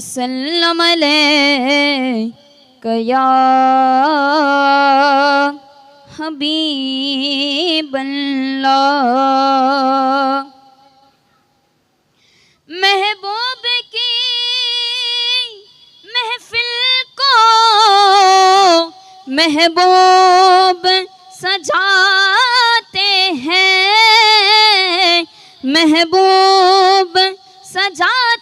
وسلم علیک یا حبیب اللہ محبوب کی محفل کو محبوب سجاتے ہیں محبوب سجاتے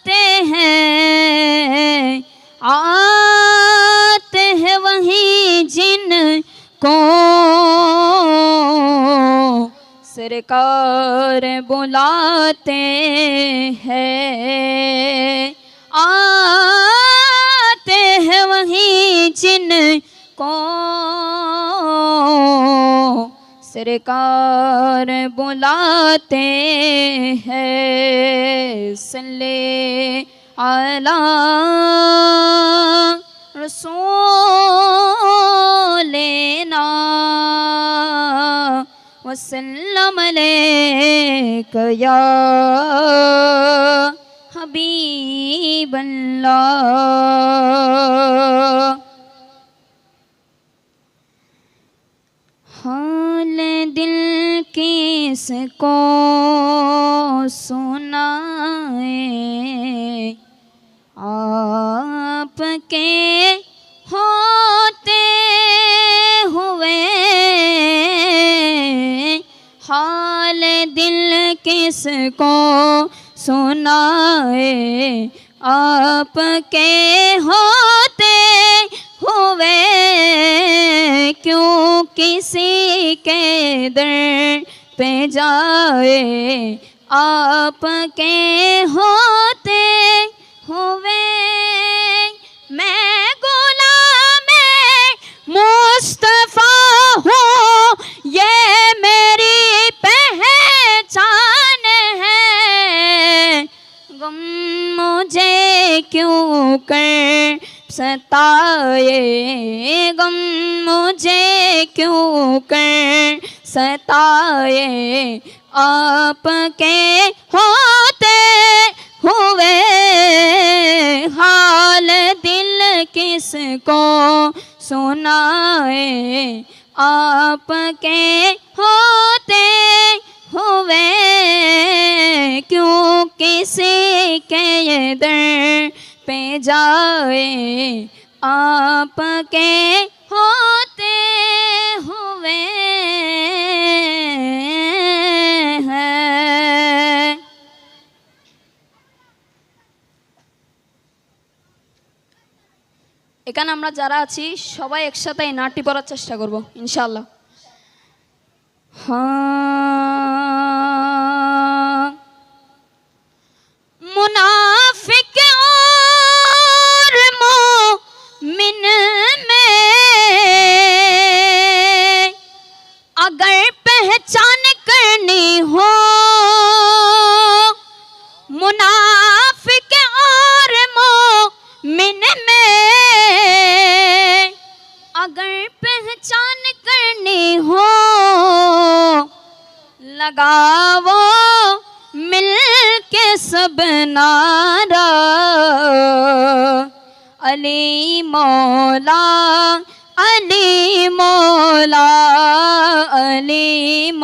ہیں۔ آتے ہیں وہیں جن کو سرکار بلاتے ہیں۔ آتے ہیں وہیں جن کو سرکار بلاتے ہیں۔ سلے على رسولنا وسلم عليك يا حبيب الله حال دل کس کو سنائے آپ کے ہوتے ہوئے حال دل کس کو سنائے؟ آپ کے ہوتے ہوئے کیوں کسی کے در پہ جائے؟ آپ کے ہوتے ہوئے۔ میں غلام مصطفیٰ ہوں۔ یہ میری پہچان ہے۔ گم مجھے کیوں کر ستائے؟ گم مجھے کیوں کر ستائے؟ آپ کے ہوتے ہوئے حال دل کس کو سنائے؟ آپ کے ہوتے ہوئے کیوں کسی کے در پہ جائے؟ آپ کے ہوتے ہوئے এখানে আমরা যারা আছি সবাই একসাথে এই নাটটি পড়ার চেষ্টা করব ইনশাল্লাহ हाँ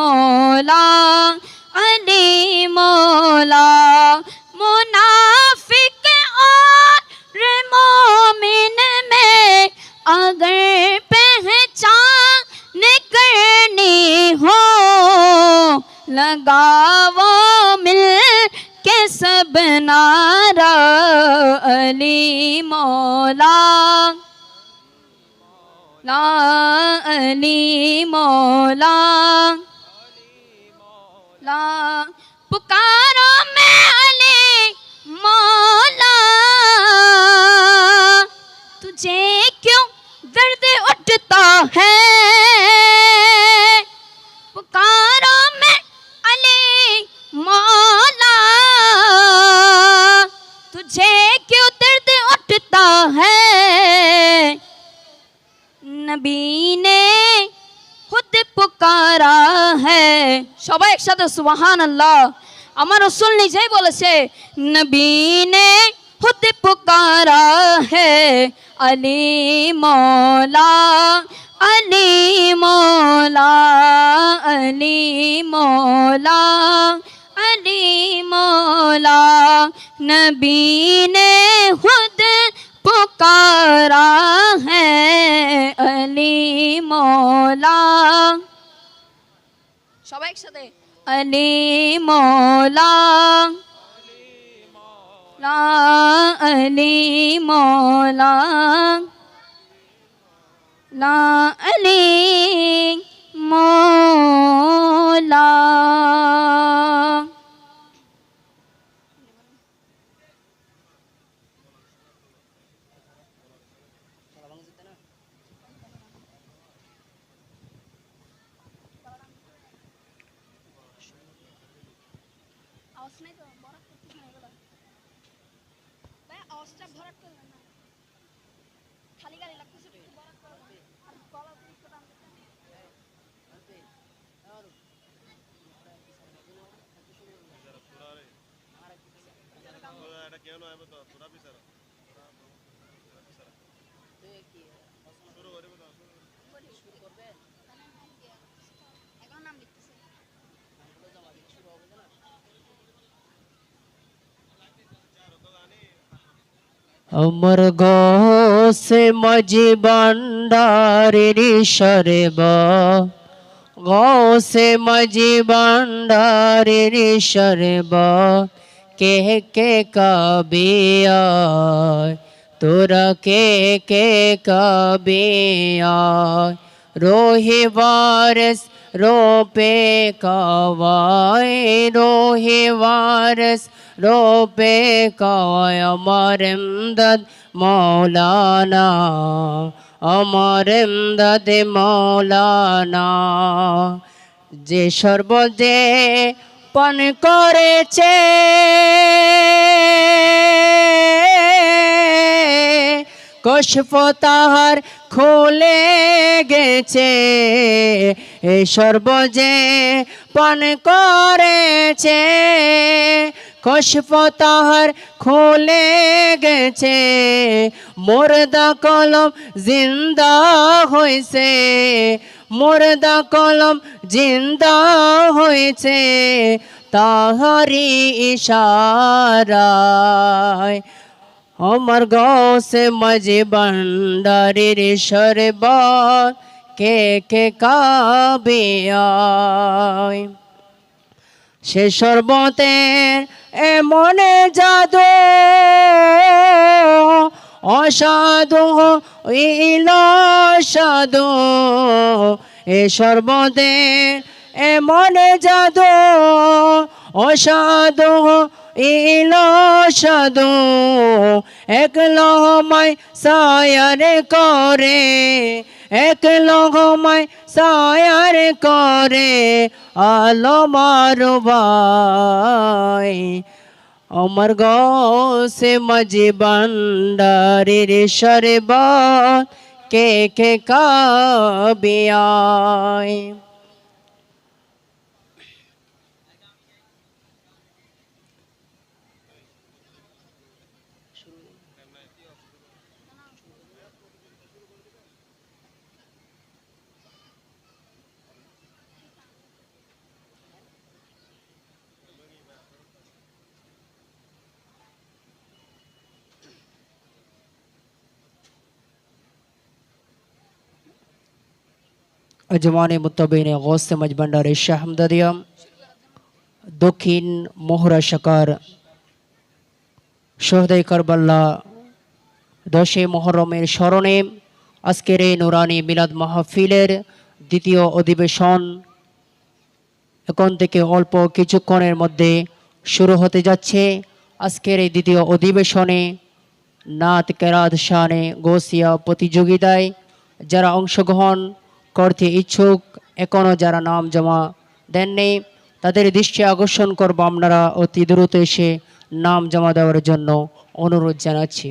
مولا، علی مولا، منافق اور مومن میں اگر پہچان کرنی ہو لگاو مل کے سب نارا علی مولا۔ لا علی مولا۔ مولا پکارو میں علی مولا۔ تجھے کیوں درد اٹھتا ہے؟ پکارو میں علی مولا۔ تجھے کیوں درد اٹھتا ہے؟ نبی نے खुद पुकारा है সবাই একসাথে সুবহান আল্লাহ আমার রসুল নিজেই বলেছে নবী নে खुद पुकारा है अली मौला अली मौला अली मौला अली मौला नबी ने खुद पुकारा है আলী মোলা সবাই একসাথে। আলী মোলা আলী মোলা লা আলী মোলা এখন নাম লিখতেছে অমর গোসে মজি বান্ডারের সরব গোসে মজি বান্ডারের সরব কে কে কবি তোর কে কে কবি রোহি বারস রোপে কয় রোহি বারস রোপে কয় অমর ইমদদ মৌলানা অমর ইমদদ মৌলানা। যে সর্বজে পান করেছে। কশফ তাহার খুলে গেছে এ সর্বজে পান করেছে। কশফ তাহার খুলে গেছে মোরদা কলম জিন্দা হয়েছে মোরদা কলম জিন্দা হয়েছে তাহারি ইশারায়। আমার গৌসে মজে ভান্ডারের সরবত কে কে কাবে সে সর্বতের এমনে জাদু অসাধু ইল সাধু, এ সর্বদের এমন জাদু, অসাধু ইল সাধু এক লহমায় সায়ার করে এক লহমায় সায়ার করে, আলো মারো ভাই আমার গৌসে মজি বান্ডারের সরবত কে কে কাবিয়ায় আজমানে মুতাবিনে গৌসে মজ ভান্ডারের শাহ হামদাদিয়াম দক্ষিণ মোহরা শাখার শহদাই কারবাল্লা দশে মহরমের স্মরণে আজকের এই নুরানি মিলাদ মাহফিলের দ্বিতীয় অধিবেশন এখন থেকে অল্প কিছুক্ষণের মধ্যে শুরু হতে যাচ্ছে আজকের এই দ্বিতীয় অধিবেশনে নাত কেরাত শানে গোসিয়া প্রতিযোগিতায় যারা অংশগ্রহণ করতে ইচ্ছুক এখনও যারা নাম জমা দেননি, তাদের দৃষ্টি আকর্ষণ করব। আপনারা অতি দ্রুত এসে নাম জমা দেওয়ার জন্য অনুরোধ জানাচ্ছি।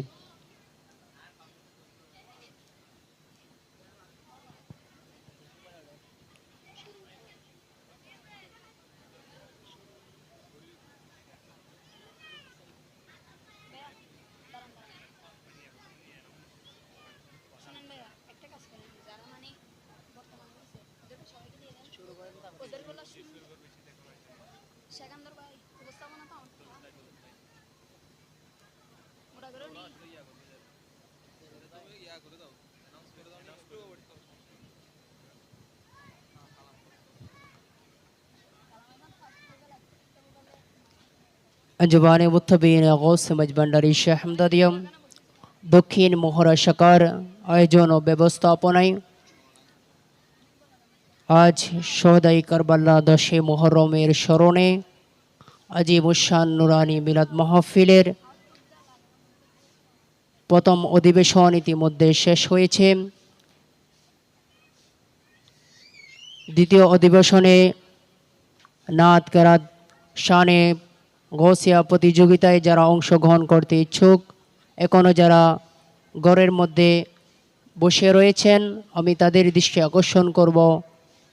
জবানে মুত্তাবিন গৌস মজবান্ডারি শাহ হামদাদিয়াম দক্ষিণ মোহরা শাখার আয়োজন ও ব্যবস্থাপনায় আজ সহদাই কারবাল্লা দশে মোহরমের স্মরণে আজিব উসান নুরানি মিলাদ মাহফিলের প্রথম অধিবেশন ইতিমধ্যে শেষ হয়েছে। দ্বিতীয় অধিবেশনে নাত কেরাত শানে গৌসিয়া প্রতিযোগিতায় যারা অংশগ্রহণ করতে ইচ্ছুক এখনও যারা ঘরের মধ্যে বসে রয়েছেন, আমি তাদের দৃষ্টি আকর্ষণ করব।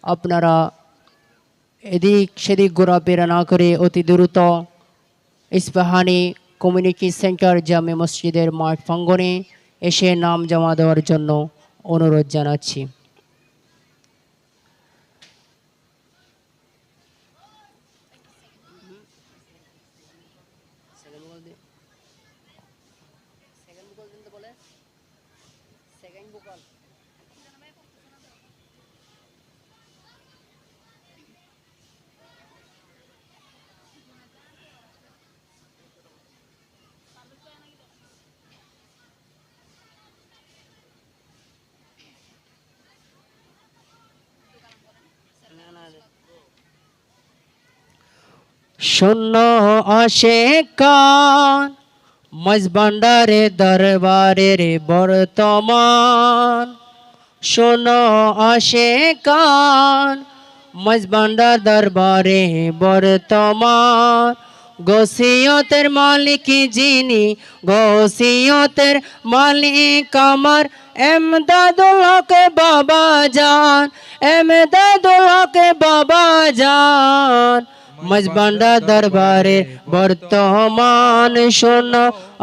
আপনারা এদিক সেদিক ঘোরাফেরা না করে অতি দ্রুত ইস্পাহানি কমিউনিটি সেন্টার জামে মসজিদের মাঠ প্রাঙ্গনে এসে নাম জমা দেওয়ার জন্য অনুরোধ জানাচ্ছি। শূন্য আসে কান মজবান্ডারে দরবারের বর্তমান। শোনো আসে কান মজবান্ডার দরবারে বর্তমান। গোসিয়তের মালিক যিনি, গোসিয়তের মালিক আমার। এমদাদুল্লাহকে বাবা জান এমদাদুল্লাহকে বাবা জান। মজবান্ডা দরবারে বর্তমান শোন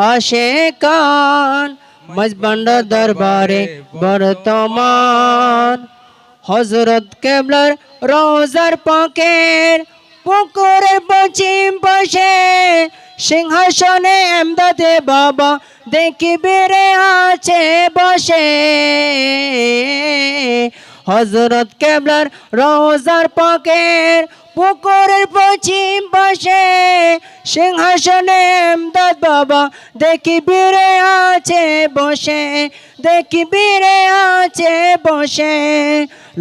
আসে কান মজবান্ডা দরবারে বর্তমান হজরত কেবলার রোজার পাকের পুকুরে পশ্চিম পাশে সিংহাসনে এমদাদে বাবা দেখি বেড়ে আছে বসে হজরত কেবলার রোজার পাকের পুকুরের পশ্চিম পাশে সিংহাসনে এমদাদ বাবা দেখি বেড়ে আছে বসে দেখি বেড়ে আছে বসে।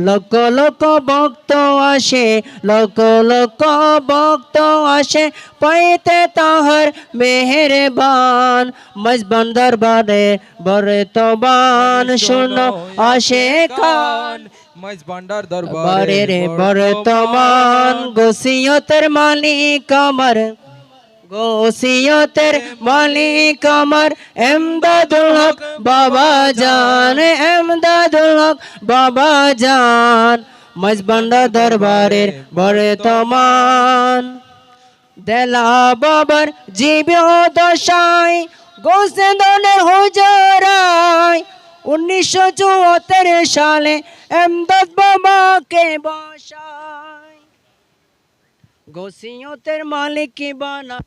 লক লক ভক্ত আসে লক লক ভক্ত আসে পাইতে তাহার মেহেরবান। মজবান দরবারে বর্তমান শোনো আসে কান। মজবান্ডার বারে রে দরবারে বর্তমান। গোসিয়তের মালিক আমার। গোসিয়তের মালিক আমার। এমদাদুল হক বাবা জান এমদাদুল হক বাবা জান। মজবান্ডা দরবারের বর্তমান দেলা বাবার জীবী দশায় গোসেদনের হুজরায় উনিশশো চুয়াত্তর সালে এমদাদ বাবাকে বসায়। গোসিয়তের মালিক বানা